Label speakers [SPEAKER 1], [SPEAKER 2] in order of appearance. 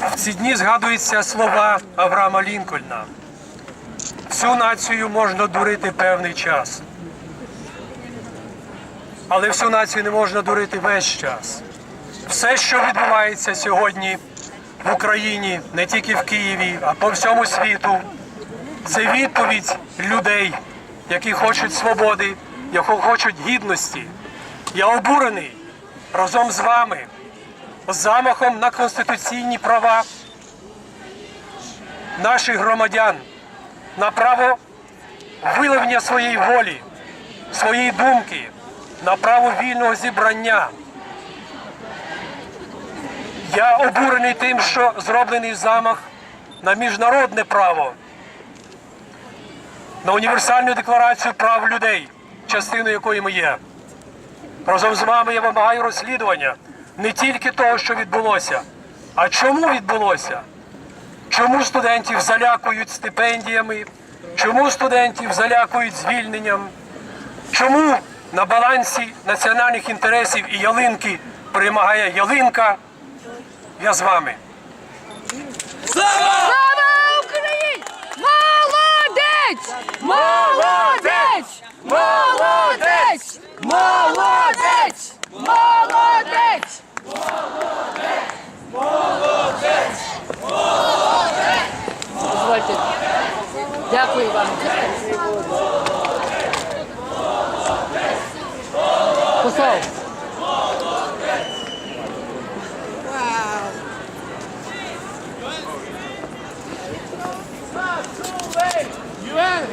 [SPEAKER 1] В ці дні згадуються слова Авраама Лінкольна. Всю націю можна дурити певний час. Але всю націю не можна дурити весь час. Все, що відбувається сьогодні в Україні, не тільки в Києві, а по всьому світу, це відповідь людей, які хочуть свободи, які хочуть гідності. Я обурений разом з вами замахом на конституційні права наших громадян, на право виявлення своєї волі, своєї думки, на право вільного зібрання. Я обурений тим, що зроблений замах на міжнародне право, на універсальну декларацію прав людей, частиною якої ми є. Разом з вами я вимагаю розслідування не тільки того, що відбулося, а чому відбулося. Чому студентів залякують стипендіями? Чому студентів залякують звільненням? Чому на балансі національних інтересів і ялинки перемагає ялинка? Я з вами.
[SPEAKER 2] Слава Україні! Молодець! Молодець! Молодець! Молодець! Молодець! Дякую вам. Посол. You ain't